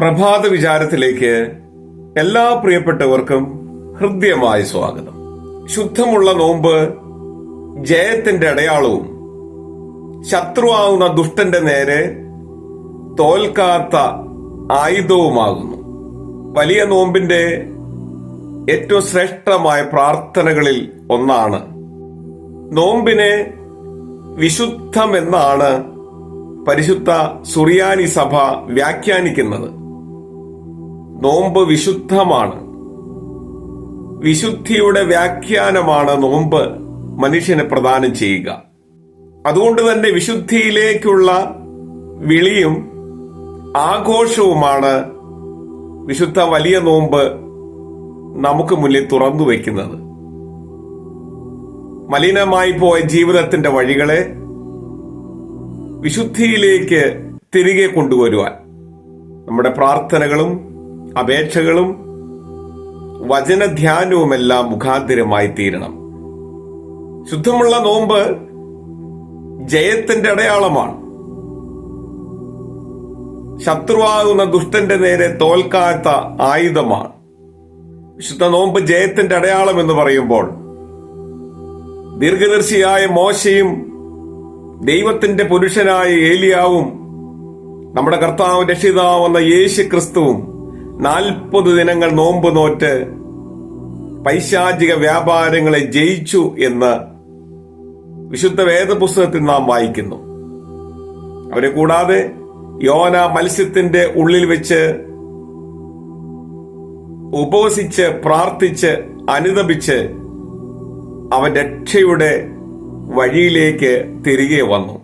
പ്രഭാത വിചാരത്തിലേക്ക് എല്ലാ പ്രിയപ്പെട്ടവർക്കും ഹൃദ്യമായ സ്വാഗതം. ശുദ്ധമുള്ള നോമ്പ് ജയത്തിന്റെ അടയാളവും ശത്രുവാകുന്ന ദുഷ്ടന്റെ നേരെ തോൽക്കാത്ത ആയുധവുമാകുന്നു. വലിയ നോമ്പിന്റെ ഏറ്റവും ശ്രേഷ്ഠമായ പ്രാർത്ഥനകളിൽ ഒന്നാണ്. നോമ്പിനെ വിശുദ്ധമെന്നാണ് പരിശുദ്ധ സുറിയാനി സഭ വ്യാഖ്യാനിക്കുന്നത്. നോമ്പ് വിശുദ്ധമാണ്. വിശുദ്ധിയുടെ വ്യാഖ്യാനമാണ് നോമ്പ് മനുഷ്യനെ പ്രദാനം ചെയ്യുക. അതുകൊണ്ട് തന്നെ വിശുദ്ധിയിലേക്കുള്ള വിളിയും ആഘോഷവുമാണ് വിശുദ്ധ വലിയ നോമ്പ് നമുക്ക് മുന്നിൽ തുറന്നു വയ്ക്കുന്നത് മലിനമായി പോയ ജീവിതത്തിന്റെ വഴികളെ വിശുദ്ധിയിലേക്ക് തിരികെ കൊണ്ടുവരുവാൻ നമ്മുടെ പ്രാർത്ഥനകളും അപേക്ഷകളും വചനധ്യാനവുമെല്ലാം മുഖാന്തിരമായി തീരണം. ശുദ്ധമുള്ള നോമ്പ് ജയത്തിന്റെ അടയാളമാണ്. ശത്രുവാകുന്ന ദുഷ്ടന്റെ നേരെ തോൽക്കാത്ത ആയുധമാണ്. വിശുദ്ധ നോമ്പ് ജയത്തിന്റെ അടയാളം എന്ന് പറയുമ്പോൾ ദീർഘദർശിയായ മോശയും ദൈവത്തിന്റെ പുരുഷനായ ഏലിയാവും നമ്മുടെ കർത്താവ് രക്ഷിതാവെന്ന യേശു ക്രിസ്തുവും നാൽപ്പത് ദിനങ്ങൾ നോമ്പ് നോറ്റ് പൈശാചിക വ്യാപാരങ്ങളെ ജയിച്ചു എന്ന് വിശുദ്ധ വേദപുസ്തകത്തിൽ നാം വായിക്കുന്നു. അവരെ കൂടാതെ യോന മത്സ്യത്തിന്റെ ഉള്ളിൽ വെച്ച് ഉപവസിച്ച് പ്രാർത്ഥിച്ച് അനുദപിച്ച് അവൻ രക്ഷയുടെ വഴിയിലേക്ക് തിരികെ വന്നു.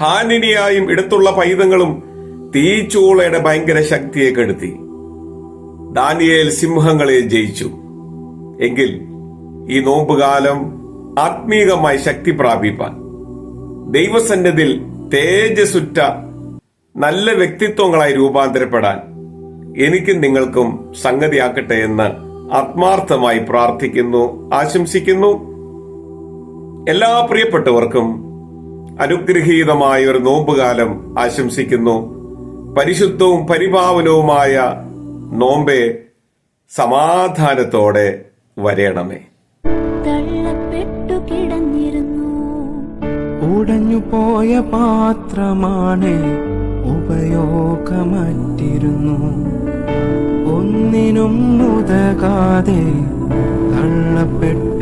ഹാനിനിയായും ഇടത്തുള്ള പൈതങ്ങളും തീച്ചൂളയുടെ ഭയങ്കര ശക്തിയെ കെടുത്തി ഡാനിയേൽ സിംഹങ്ങളെ ജയിച്ചു. എങ്കിൽ ഈ നോമ്പുകാലം ആത്മീകമായി ശക്തി പ്രാപിപ്പാൻ. ദൈവസന്നിധിയിൽ തേജസുറ്റ നല്ല വ്യക്തിത്വങ്ങളായി രൂപാന്തരപ്പെടാൻ എനിക്കും നിങ്ങൾക്കും സംഗതിയാക്കട്ടെ എന്ന് ആത്മാർത്ഥമായി പ്രാർത്ഥിക്കുന്നു ആശംസിക്കുന്നു. എല്ലാ പ്രിയപ്പെട്ടവർക്കും അനുഗ്രഹീതമായ ഒരു നോമ്പുകാലം ആശംസിക്കുന്നു. പരിശുദ്ധവും പരിപാവനവുമായ നോമ്പെ സമാധാനത്തോടെ വരയണമേ തള്ളപ്പെട്ടു കിടന്നിരുന്നു. ഉടഞ്ഞുപോയ പാത്രമാണ് ഉപയോഗമറ്റിരുന്നു. ഒന്നിനും മുതകാതെ തള്ളപ്പെട്ടു